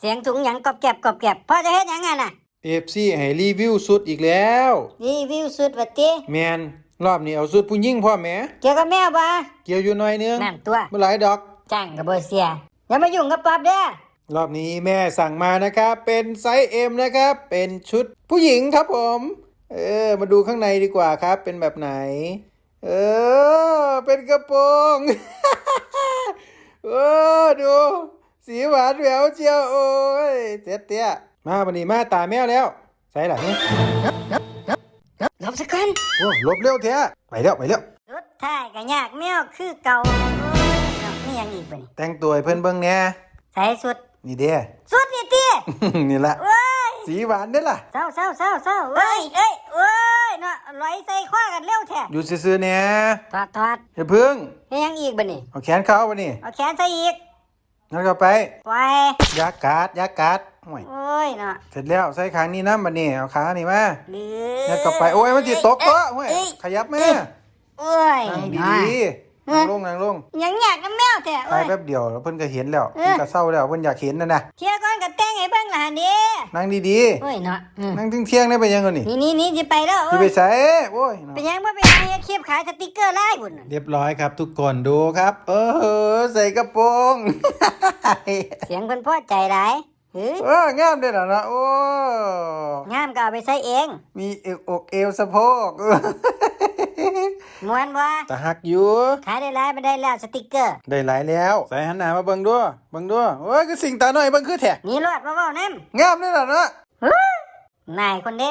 เสียงถุงหยังกรอบแกรบกรอบแกรบพ่อจะเฮ็ดหยังไงน่ะ เอฟซีให้รีวิวสุดอีกแล้ว รีวิวสุดวัดติแมนรอบนี้เอาสุดผู้หญิงพ่อแหม่เกี่ยวกับแมวบ่เกี่ยวอยู่หน่อยนึงนั่นตัวบ่หลายดอก จ้างกับบ่เสียอย่ามายุ่งกับป๊อบเด้อรอบนี้แม่สั่งมานะครับ เป็นไซส์เอ็มนะครับ เป็นชุดผู้หญิงครับผม เออ มาดูข้างในดีกว่าครับ เป็นแบบไหน เออ เป็นกระโปรง เออ ดู สีหวานแหววเจียวโอ้ยเจ็ดเตี้ยมาบันนี้มาตาแมวแล้ว ใส่หลังหลบสักคนโอ้ลบเร็วเท้ไปแล้วไปแล้วสุดท้ายก็ยากแมวคือเก่าโอ้ยเนาะมีหยังอีกบ่นี่แต่งตัวให้เพื่อนเบิ่งแหน่ใส่สุดนี่เด้สุดนี่ตินี่ละเว้ยสีหวานได้อล่ะเศร้าเศร้าเศร้าเศร้าเอ้ยเอ้ยเอ้ยเนาะลอยใส่ข้อกันเร็วแท้อยู่ซื่อๆเนี่ยถอดถอดอย่าพึ่งมีหยังอีกบ่นี่เอาแขนเข้าไปนี่เอาแขนใส่อีก งั้นก็ไปปล่อยยากัดยากัดโอ้ยโอ้ยเนาะเสร็จแล้วใส่ขางนี้น้ำบัดนี้เอาขานี่มาหรือยัดเข้าไปโอ้ยมันจิตกตัวโอ้ยเอ้ยขยับแม่เอ้ยนั่งเนาะดีๆนั่งลงนั่งลงหยังอยากกับแมวแท้ถ่าเอ้ยยแป๊บเดียวแล้วเพิ่นก็เห็นแล้วเอ้ยเพิ่นก็เศร้าแล้วเพิ่นอยากเห็นนั่นน่ะเที่ยก่อนก็แต่งให้เบิ่งล่ะหั่นเด้นั่งดีโอ้ยเนาะอืมๆนั่งถึงเที่ยงได้ไปยังก่อนนี่นี่นี่นี่สิไปแล้วสิโอ้ไปยใส่โอ้ยเนาะเป็นหยังบ่ไปหาเฮ็ดคลิปขายสติกเกอร์ลายบุ่นน่ะเรียบร้อยครับ ทุกคนดูครับ เออใส่กระโปรง เสียงเพิ่นพอใจหลายหือเอองามเด้อล่ะนะโอ้ งามก็เอาไปใส่เอง มีเอวอกเอวสะโพก ม่วนบ่ตะหักอยู่ ขายได้หลายบ่ได้แล้วสติกเกอร์ ได้หลายแล้ว ใส่หันหน้ามาเบิ่งดูเบิ่งดูโอ้ยคือสิ่งตาน้อยเบิ่งคือแท้นี่รอดบ่เว้านำงามเด้อล่ะเนาะนายคนเด้